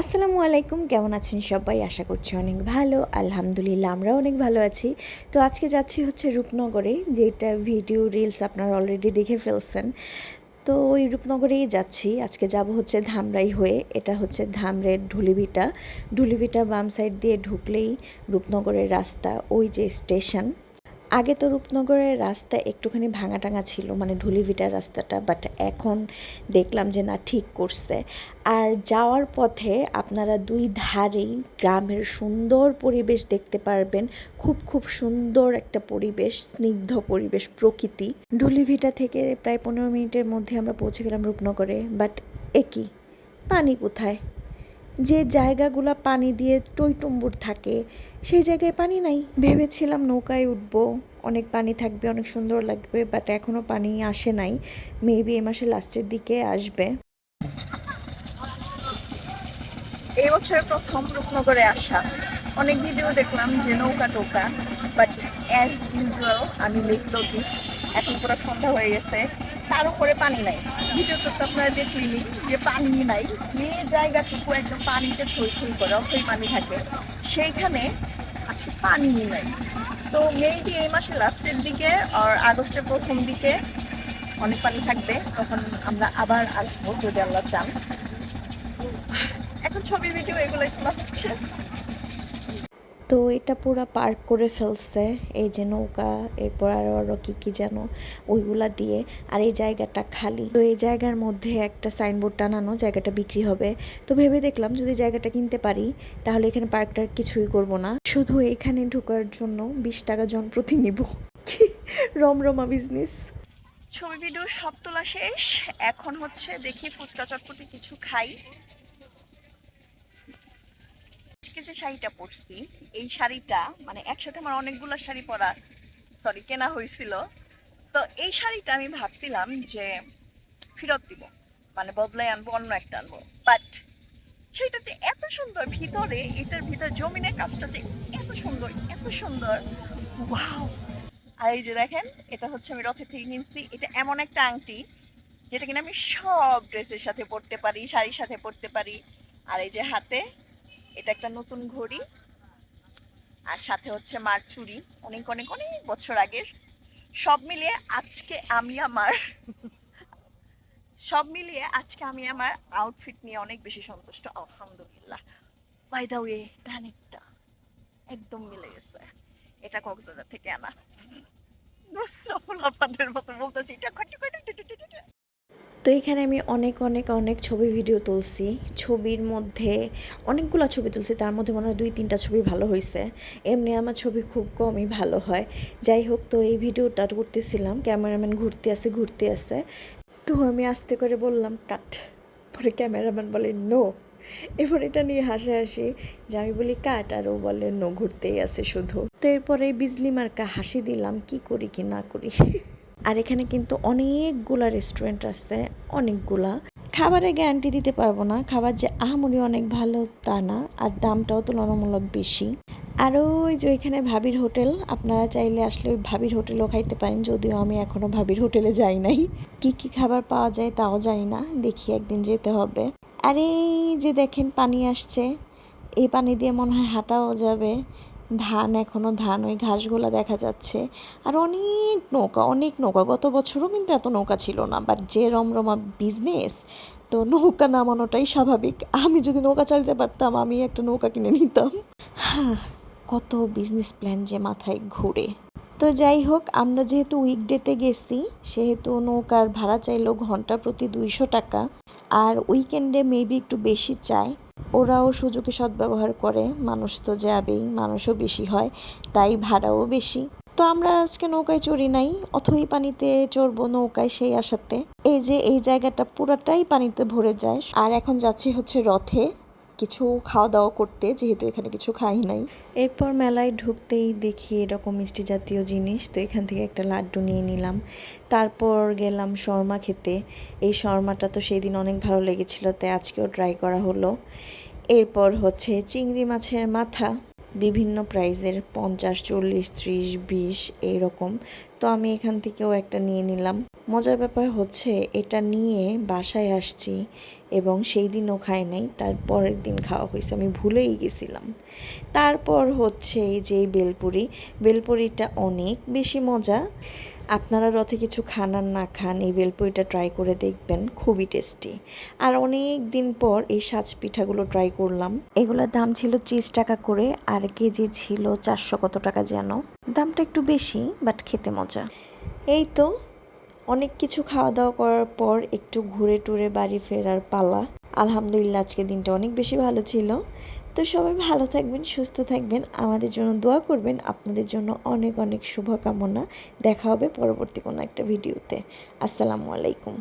আসসালামু আলাইকুম, কেমন আছেন সবাই? আশা করছি অনেক ভালো। আলহামদুলিল্লাহ, আমরাও অনেক ভালো আছি। তো আজকে যাচ্ছি হচ্ছে রূপনগরে, যেটা ভিডিও রিলস আপনারা অলরেডি দেখে ফেলছেন। তো ওই রূপনগরেই যাচ্ছি। আজকে যাব হচ্ছে ধামরাই হয়ে। এটা হচ্ছে ধামরের ঢুলিভিটা। ঢুলিভিটা বাম সাইড দিয়ে ঢুকলেই রূপনগরের রাস্তা, ওই যে স্টেশন আগে তো রূপনগরের রাস্তা একটুখানি ভাঙা টাঙা ছিল মানে ঢুলিভিটার রাস্তাটা বাট এখন দেখলাম যে না, ঠিক করছে। আর যাওয়ার পথে আপনারা দুই ধারেই গ্রামের সুন্দর পরিবেশ দেখতে পারবেন, খুব খুব সুন্দর একটা পরিবেশ, স্নিগ্ধ পরিবেশ, প্রকৃতি। ঢুলিভিটা থেকে প্রায় পনেরো মিনিটের মধ্যে আমরা পৌঁছে গেলাম রূপনগরে বাট একই পানি কোথায়? যে জায়গাগুলো পানি দিয়ে টইটুম্বুর থাকে, সেই জায়গায় পানি নাই। ভেবেছিলাম নৌকায় উঠব। অনেক পানি থাকবে, অনেক সুন্দর লাগবে বাট এখনও পানি আসে নাই। মেবি এ মাসে লাস্টের দিকে আসবে। এই বছর প্রথম রূপনগরে আসা। অনেক ভিডিও দেখলাম যে নৌকা টোকা বাট অ্যাজ ইউজুয়াল আমি লেক লতি এখন পুরো সন্ধ্যা হয়ে গেছে। তার উপরে পানি নাই। ভিডিওতে তো আপনারা দেখলেনি যে পানি নাই। যে জায়গাটুকু একদম পানিতে থই থই করে অথই পানি থাকে। সেইখানে আজকে পানি নাই। তো মেবি এই মাসে লাস্টের দিকে আর আগস্টের প্রথম দিকে অনেক পানি থাকবে। তখন আমরা আবার আসব, যদি আল্লাহ চান। এখন ছবি, ভিডিও এগুলোই তোলা হচ্ছে। তো এটা পুরো পার্ক করে ফেলছে। এই যে নৌকা, এরপর আরও আরও কী কী যেন, ওইগুলা দিয়ে। আর এই জায়গাটা খালি। তো এই জায়গার মধ্যে একটা সাইনবোর্ড টানানো, জায়গাটা বিক্রি হবে। তো ভেবে দেখলাম, যদি জায়গাটা কিনতে পারি, তাহলে এখানে পার্কটার কিছুই করব না। শুধু এখানে ঢোকার জন্য বিশ টাকা জন প্রতি নিব। কি রমরমা বিজনেস ছবি ভিডিও সব তোলা শেষ। এখন হচ্ছে দেখি ফুচকা চটপটি কিছু খাই। আজকে যে শাড়িটা পরছি। এই শাড়িটা মানে একসাথে আমার অনেকগুলো শাড়ি পরা সরি কেনা হয়েছিল। তো এই শাড়িটা আমি ভাবছিলাম যে ফেরত দিব মানে বদলাই আনব, অন্য একটা আনব। বাট সেটা যে এত সুন্দর ভিতরে, এটার ভিতর জমিনের কাজটা যে এত সুন্দর এত সুন্দর ওয়াও আর এই যে দেখেন, এটা হচ্ছে আমি রথের থেকে কিনছি এটা এমন একটা আংটি, যেটা কিনা আমি সব ড্রেসের সাথে পরতে পারি, শাড়ির সাথে পরতে পারি। আর এই যে হাতে এটা একটা নতুন ঘড়ি। আর সাথে হচ্ছে মার চুড়ি। অনেক অনেক অনেক বছর আগের। সব মিলিয়ে আজকে আমি আমার সব মিলিয়ে আজকে আমি আমার আউটফিট নিয়ে অনেক বেশি সন্তুষ্ট। আলহামদুলিল্লাহ। বাই দা ওয়ে ডানেরটা একদম মিলে গেছে। এটা কক্সবাজার থেকে আনা। আপনাদের মতো বলতেছি। এটা তো এখানে আমি অনেক অনেক অনেক ছবি ভিডিও তুলছি। ছবির মধ্যে অনেকগুলো ছবি তুলছি, তার মধ্যে মনে হয় দুই, তিনটা ছবি ভালো হয়েছে এমনি আমার ছবি খুব কমই ভালো হয়। যাই হোক, তো এই ভিডিওটা করতেছিলাম, ক্যামেরাম্যান ঘুরতে আসে ঘুরতে আসে তো আমি আস্তে করে বললাম, কাট। পরে ক্যামেরাম্যান বলে, নো। এরপর এটা নিয়ে হাসে হাসি যে আমি বলি, কাট, আর ও বলে, নো, ঘুরতেই আছে শুধু। তো এরপরে বিজলি মার্কা হাসি দিলাম, কি করি কি না করি। আর এখানে কিন্তু অনেকগুলা রেস্টুরেন্ট আছে, অনেকগুলা। খাবারের গ্যারান্টি দিতে পারব না। খাবার যে আহামরি অনেক ভালো তা না, আর দামটাও তুলনামূলক বেশি। আর ওই যে ওইখানে ভাবির হোটেল, আপনারা চাইলে আসলে ওই ভাবির হোটেলও খাইতে পারেন, যদিও আমি এখনও ভাবির হোটেলে যাই নাই। কি কি খাবার পাওয়া যায় তাও জানি না, দেখি একদিন যেতে হবে। আর এই যে দেখেন, পানি আসছে। এই পানি দিয়ে মনে হয় হাঁটাও যাবে। ধান এখনও ধান, ওই ঘাসগুলো দেখা যাচ্ছে। আর অনেক নৌকা অনেক নৌকা। গত বছরও কিন্তু এত নৌকা ছিল না বাট যে রমরমা বিজনেস তো নৌকা নামানোটাই স্বাভাবিক। আমি যদি নৌকা চালাতে পারতাম, আমি একটা নৌকা কিনে নিতাম। হ্যাঁ কত বিজনেস প্ল্যান যে মাথায় ঘুরে। তো যাই হোক, আমরা যেহেতু উইকডেতে গেছি, সেহেতু নৌকার ভাড়া চাইলো ঘণ্টা প্রতি দুইশো টাকা। আর উইকেন্ডে মেবি একটু বেশি চায় ওরাও সুযোগে সদ্ব্যবহার করে। মানুষ তো যাবেই, মানুষও বেশি হয়, তাই ভাড়াও বেশি। তো আমরা আজকে নৌকায় চড়ি নাই, অথই পানিতে চড়বো নৌকায় সেই আশাতে। এই যে এই জায়গাটা পুরাটাই পানিতে ভরে যায়। আর এখন যাচ্ছি হচ্ছে রথে। কিছু খাওয়া দাওয়া করতে, যেহেতু এখানে কিছু খাই নাই। এরপর মেলায় ঢুকতেই দেখি এরকম মিষ্টি জাতীয় জিনিস, তো এখান থেকে একটা লাড্ডু নিয়ে নিলাম। তারপর গেলাম শর্মা খেতে। এই শর্মাটা তো সেই দিন অনেক ভালো লেগেছিল, তাই আজকেও ট্রাই করা হলো। এরপর হচ্ছে চিংড়ি মাছের মাথা, বিভিন্ন প্রাইজের পঞ্চাশ, চল্লিশ, ত্রিশ, বিশ, এইরকম। তো আমি এখান থেকেও একটা নিয়ে নিলাম। মজার ব্যাপার হচ্ছে এটা নিয়ে বাসায় আসছি এবং সেই দিনও খাই নাই, তার পরের দিন খাওয়া হয়েছে, আমি ভুলেই গেছিলাম। তারপর হচ্ছে যে বেলপুরি, বেলপুরিটা অনেক বেশি মজা। আপনারা রথে কিছু খান আর না খান, এই বেলপুরিটা ট্রাই করে দেখবেন, খুবই টেস্টি আর অনেক দিন পর এই সাজ পিঠাগুলো ট্রাই করলাম। এগুলোর দাম ছিল ত্রিশ টাকা করে, আর কেজি ছিল চারশো কত টাকা যেন। দামটা একটু বেশি বাট খেতে মজা। এই তো অনেক কিছু খাওয়া দাওয়া করার পর একটু ঘুরে টুরে বাড়ি ফেরার পালা। আলহামদুলিল্লাহ আজকে দিনটা অনেক বেশি ভালো ছিল। তো সবাই ভালো থাকবেন, সুস্থ থাকবেন। আমাদের জন্য দোয়া করবেন। আপনাদের জন্য অনেক অনেক শুভকামনা। দেখা হবে পরবর্তী কোনো একটা ভিডিওতে। আসসালামু আলাইকুম।